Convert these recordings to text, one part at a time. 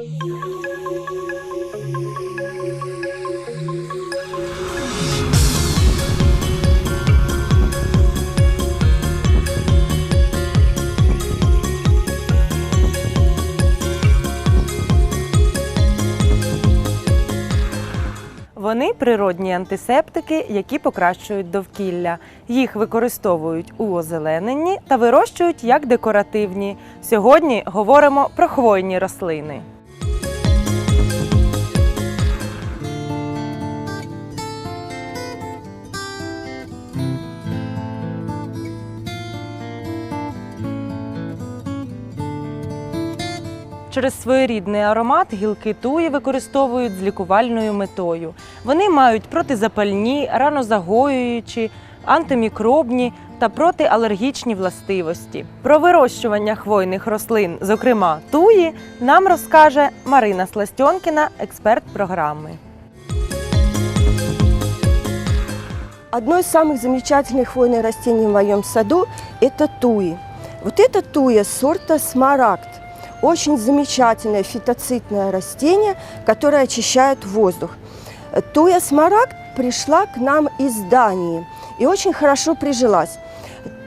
Вони природні антисептики, які покращують довкілля. Їх використовують у озелененні та вирощують як декоративні. Сьогодні говоримо про хвойні рослини. Через своєрідний аромат гілки туї використовують з лікувальною метою. Вони мають протизапальні, ранозагоюючі, антимікробні та протиалергічні властивості. Про вирощування хвойних рослин, зокрема туї, нам розкаже Марина Сластьонкіна, експерт програми. Одно из самых замечательных хвойных растений в моем саду – это туи. Вот это туя сорта смарагд. Очень замечательное фитоцитное растение, которое очищает воздух. Туя смарагд пришла к нам из Дании и очень хорошо прижилась.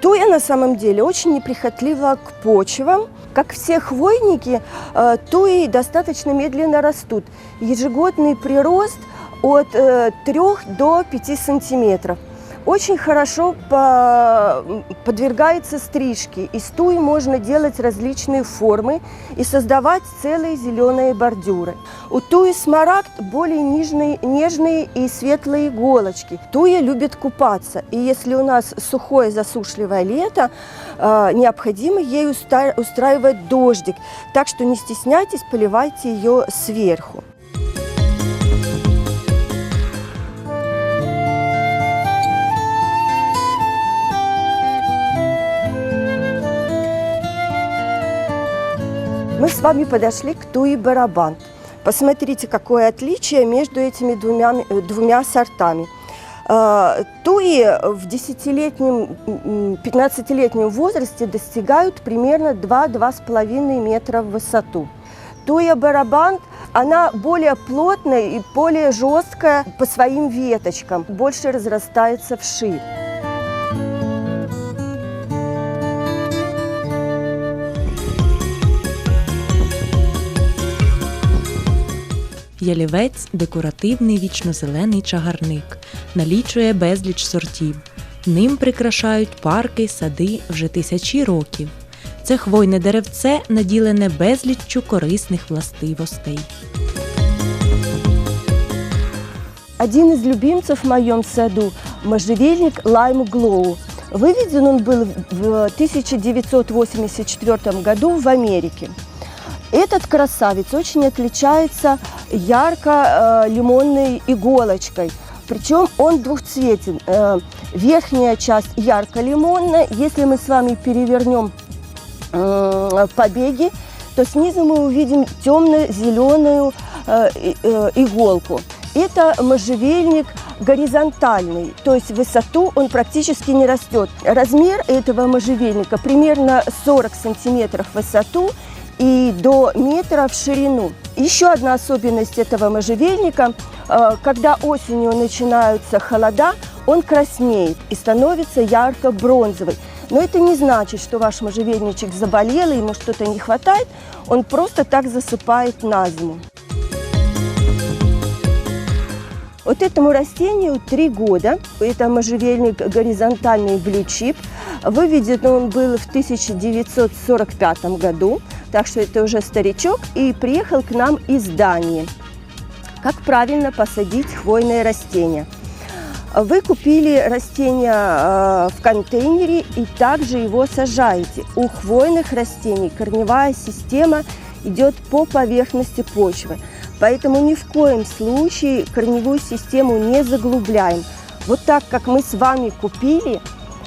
Туя на самом деле очень неприхотлива к почвам. Как все хвойники, э, туи достаточно медленно растут. Ежегодный прирост от 3 до 5 сантиметров. Очень хорошо по- подвергается стрижке. Из туи можно делать различные формы и создавать целые зеленые бордюры. У туи смарагд более нежные, нежные и светлые иголочки. Туя любит купаться. И если у нас сухое засушливое лето, э, необходимо ей устраивать дождик. Так что не стесняйтесь, поливайте ее сверху. С вами подошли к туи барабан. Посмотрите, какое отличие между этими двумя, э, двумя сортами. Э, Туи в 10-летнем, м, 15-летнем возрасте достигают примерно 2-2,5 метра в высоту. Туя барабан, она более плотная и более жесткая по своим веточкам, больше разрастается вширь. Ялівець декоративний вічнозелений чагарник, налічує безліч сортів. Ним прикрашають парки, сади вже тисячі років. Це хвойне деревце наділене безліччю корисних властивостей. Один из любимцев в моем саду – можжевельник Лайм Глоу. Выведен он был в 1984 году в Америке. Этот красавец очень отличается ярко-лимонной иголочкой. Причем он двухцветен. Э, Верхняя часть ярко-лимонная. Если мы с вами перевернем э, побеги, то снизу мы увидим темно-зеленую э, э, иголку. Это можжевельник горизонтальный, то есть высоту он практически не растет. Размер этого можжевельника примерно 40 сантиметров в высоту и до метра в ширину. Еще одна особенность этого можжевельника, э, когда осенью начинаются холода, он краснеет и становится ярко-бронзовый. Но это не значит, что ваш можжевельничек заболел, и ему что-то не хватает, он просто так засыпает на зиму. Вот этому растению три года. Это можжевельник горизонтальный блючип. Выведен он был в 1945 году, так что это уже старичок, и приехал к нам из Дании. Как правильно посадить хвойное растение? Вы купили растение э, в контейнере и также его сажаете. У хвойных растений корневая система идет по поверхности почвы. Поэтому ни в коем случае корневую систему не заглубляем. Вот так, как мы с вами купили,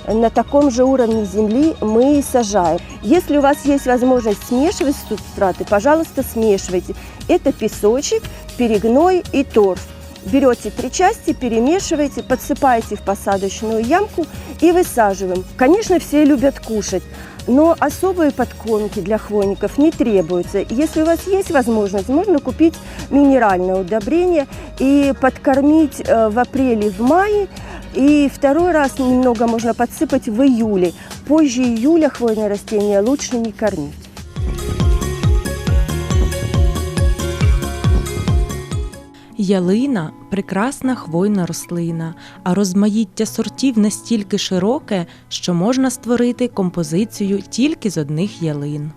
на таком же уровне земли мы сажаем. Если у вас есть возможность смешивать субстраты, пожалуйста, смешивайте. Это песочек, перегной и торф. Берете три части, перемешиваете, подсыпаете в посадочную ямку и высаживаем. Конечно, все любят кушать. Но особые подкормки для хвойников не требуются. Если у вас есть возможность, можно купить минеральное удобрение и подкормить э, в апреле, в мае. И второй раз немного можно подсыпать в июле. Позже июля хвойные растения лучше не кормить. Ялина прекрасна хвойна рослина, а розмаїття сортів настільки широке, що можна створити композицію тільки з одних ялин.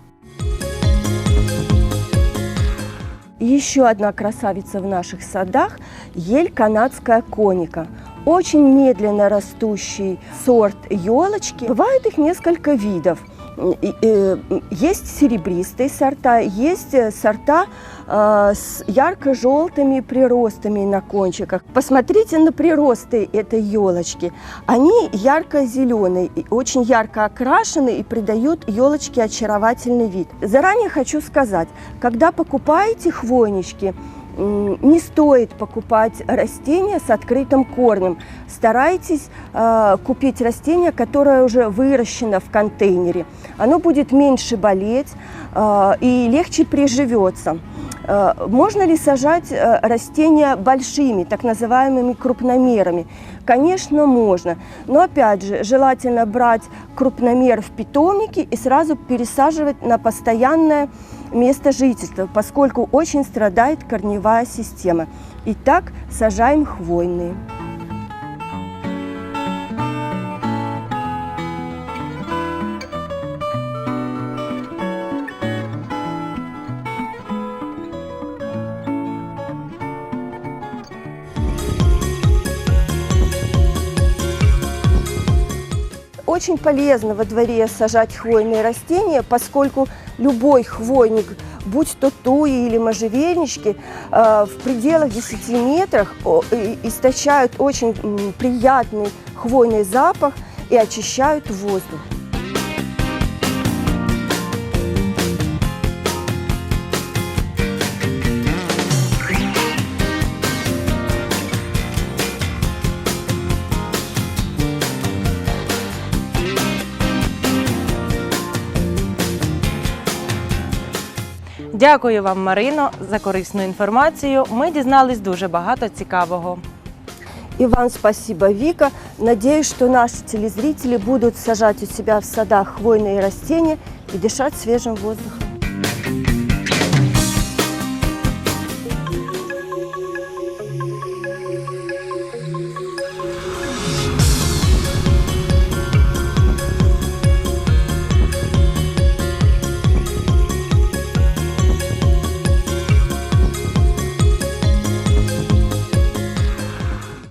Еще одна красавица в наших садах – ель канадская коника. Очень медленно растущий сорт елочки. Бывает их несколько видов. Э, Есть серебристые сорта, есть э, сорта э, с ярко-желтыми приростами на кончиках. Посмотрите на приросты этой елочки. Они ярко-зеленые, очень ярко окрашены и придают елочке очаровательный вид. Заранее хочу сказать, когда покупаете хвойнички, не стоит покупать растения с открытым корнем. Старайтесь э, купить растение, которое уже выращено в контейнере. Оно будет меньше болеть э, и легче приживется. Э, Можно ли сажать э, растения большими, так называемыми крупномерами? Конечно, можно. Но опять же, желательно брать крупномер в питомнике и сразу пересаживать на постоянное место жительства, поскольку очень страдает корневая система. Итак, сажаем хвойные. Очень полезно во дворе сажать хвойные растения, поскольку любой хвойник, будь то туи или можжевельнички, э, в пределах 10 метрах источают очень приятный хвойный запах и очищают воздух. Дякую вам, Марино, за корисну інформацію. Ми дізнались дуже багато цікавого. И вам спасибо, Вика. Надеюсь, что наши телезрители будут сажать у себя в садах хвойные растения и дышать свежим воздухом.